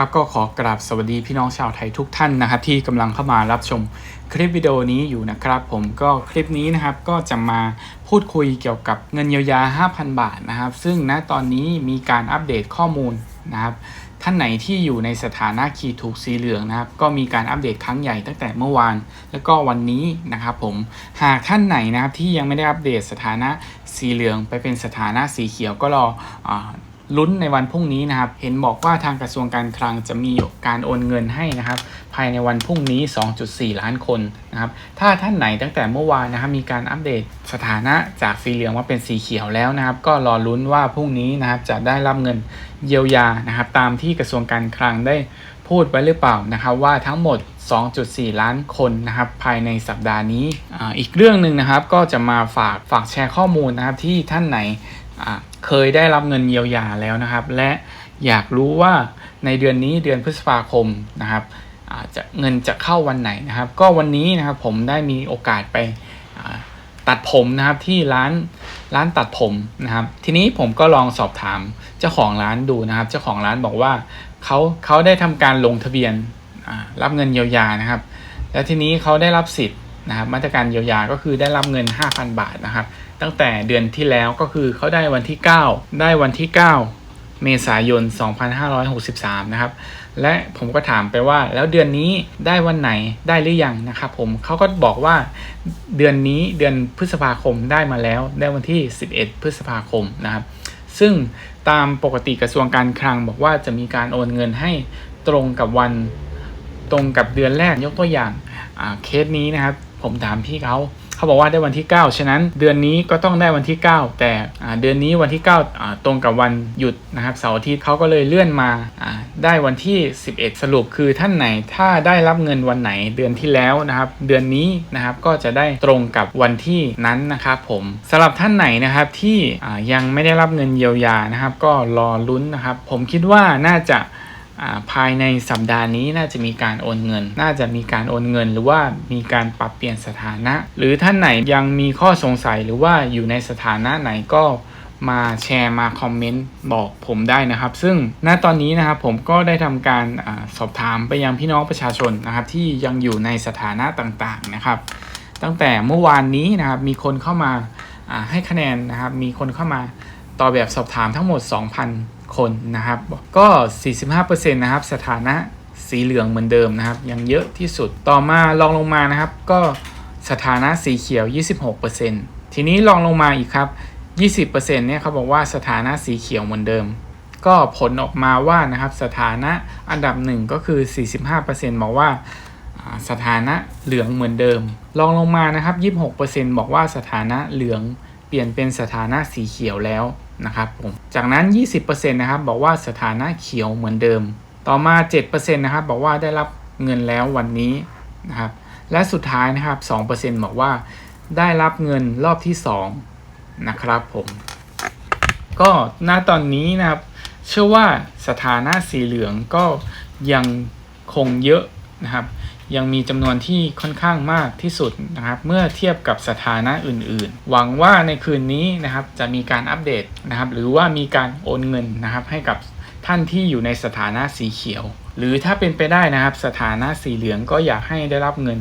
ครับก็ขอกราบสวัสดีพี่น้องชาวไทยทุกท่านนะครับ ที่กำลังเข้ามารับชมคลิปวิดีโอนี้อยู่นะครับ ผมก็คลิปนี้นะครับก็จะมาพูดคุยเกี่ยวกับเงินเยียวยา 5,000 บาทนะครับ ซึ่งณตอนนี้มีการอัปเดตข้อมูลนะครับ ท่านไหนที่อยู่ในสถานะขีดถูกสีเหลืองนะครับ ก็มีการอัปเดตครั้งใหญ่ตั้งแต่เมื่อวาน แล้วก็วันนี้นะครับผมหากท่านไหนนะครับที่ยังไม่ได้อัปเดตสถานะสีเหลือง ไปเป็นสถานะสีเขียวก็รออ ลุ้นในวันพรุ่งนี้นะครับ เห็นบอกว่าทางกระทรวงการคลังจะมีการโอนเงินให้นะครับ ภายในวันพรุ่งนี้ 2.4 ล้านคนนะครับ ถ้าท่านไหนตั้งแต่เมื่อวานนะครับมีการอัปเดตสถานะจากสีเหลืองมาเป็นสีเขียวแล้วนะครับ ก็รอลุ้นว่าพรุ่งนี้นะครับจะได้รับเงินเยียวยานะครับ ตามที่กระทรวงการคลังได้พูดไว้หรือเปล่านะครับว่าทั้งหมด 2.4 ล้านคนนะครับภายในสัปดาห์นี้ออีกเรื่องหนึ่งนะครับก็จะมาฝากฝากแชร์ข้อมูลนะครับที่ท่านไหน เคยได้รับเงินเยียวยาแล้วนะครับ และอยากรู้ว่าในเดือนนี้เดือนพฤษภาคมนะครับอาจจะเงินจะเข้าวันไหนนะครับ ก็วันนี้นะครับผมได้มีโอกาสไปตัดผมนะครับที่ร้านร้านตัดผมนะครับ ทีนี้ผมก็ลองสอบถามเจ้าของร้านดูนะครับ เจ้าของร้านบอกว่าเขาเขาได้ทำการลงทะเบียนรับเงินเยียวยานะครับ แล้วทีนี้เขาได้รับสิทธิ์นะครับ มาตรการเยียวยาก็คือได้รับเงิน 5,000 บาทนะครับ ตั้งแต่เดือนที่แล้วก็คือเขาได้วันที่ 9 ได้วันที่ 9 เมษายน 2563 นะครับ และผมก็ถามไปว่าแล้วเดือนนี้ได้วันไหนได้หรือยังนะครับผมเขาก็บอกว่าเดือนนี้เดือนพฤษภาคมได้มาแล้ว ได้วันที่ 11 พฤษภาคมนะครับ ซึ่งตามปกติกระทรวงการคลังบอกว่าจะมีการโอนเงินให้ตรงกับวันตรงกับเดือนแรกยกตัวอย่างเคสนี้นะครับ ผมถามพี่เขา เขาบอกว่าได้วันที่ 9 ฉะนั้นเดือนนี้ก็ต้องได้วันที่ 9 แต่เดือนนี้วันที่9อ่าตรงกับวันหยุดนะครับเสาร์อาทิตย์เขาก็เลยเลื่อนมาได้วันที่ 11 สรุปคือท่านไหนถ้าได้รับเงินวันไหนเดือนที่แล้วนะครับ เดือนนี้นะครับก็จะได้ตรงกับวันที่นั้นนะครับผมสำหรับท่านไหนนะครับที่ยังไม่ได้รับเงินเยียวยานะครับ ก็รอลุ้นนะครับ ผมคิดว่าน่าจะ ภายในสัปดาห์นี้น่าจะมีการโอนเงิน น่าจะมีการโอนเงิน หรือว่ามีการปรับเปลี่ยนสถานะ หรือท่านไหนยังมีข้อสงสัยหรือว่าอยู่ในสถานะไหนก็มาแชร์มาคอมเมนต์บอกผมได้นะครับ ซึ่งณตอนนี้นะครับผมก็ได้ทำการอสอบถามไปยังพี่น้องประชาชนนะครับ ที่ยังอยู่ในสถานะต่างๆนะครับ ตั้งแต่เมื่อวานนี้นะครับมีคนเข้ามาให้คะแนนนะครับ มีคนเข้ามาต่อแบบสอบถามทั้งหมด2,000 คนนะครับ ก็ 45%นะครับสถานะสีเหลืองเหมือนเดิมนะครับ ยังเยอะที่สุดต่อมาลองลงมานะครับ ก็สถานะสีเขียว 26%ทีนี้ลองลงมาอีกครับ 20%เนี่ยเขาบอกว่าสถานะสีเขียวเหมือนเดิม ก็ผลออกมาว่านะครับสถานะอันดับหนึ่งก็คือ 45%บอกว่าอ่าสถานะเหลืองเหมือนเดิม ลองลงมานะครับ 26%บอกว่าสถานะเหลืองเปลี่ยนเป็นสถานะสีเขียวแล้ว นะครับผมจากนั้น 20%นะครับบอกว่าสถานะเขียวเหมือนเดิม ต่อมา 7%นะครับบอกว่าได้รับเงินแล้ววันนี้นะครับและสุดท้ายนะครับ 2%บอกว่าได้รับเงินรอบที่ 2 นะครับผม ก็ณตอนนี้นะครับ เชื่อว่าสถานะสีเหลืองก็ยังคงเยอะนะครับ ยังมีจำนวนที่ค่อนข้างมากที่สุดนะครับ เมื่อเทียบกับสถานะอื่น ๆ หวังว่าในคืนนี้นะครับจะมีการอัปเดตนะครับ หรือว่ามีการโอนเงินนะครับ ให้กับท่านที่อยู่ในสถานะสีเขียว หรือถ้าเป็นไปได้นะครับ สถานะสีเหลืองก็อยากให้ได้รับเงิน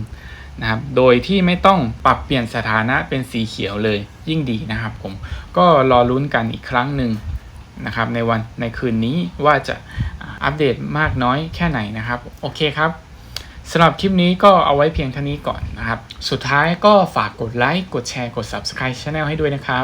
นะครับ โดยที่ไม่ต้องปรับเปลี่ยนสถานะเป็นสีเขียวเลยยิ่งดีนะครับ ผมก็รอลุ้นกันอีกครั้งหนึ่งนะครับในวันในคืนนี้ว่าจะอัปเดตมากน้อยแค่ไหนนะครับ โอเคครับำหรับคลิปนี้ก็เอาไว้เพียงเท่านี้ก่อนนะครับ สุดท้ายก็ฝากกดไลค์ กดแชร์ กด Subscribe Channel ให้ด้วยนะครับ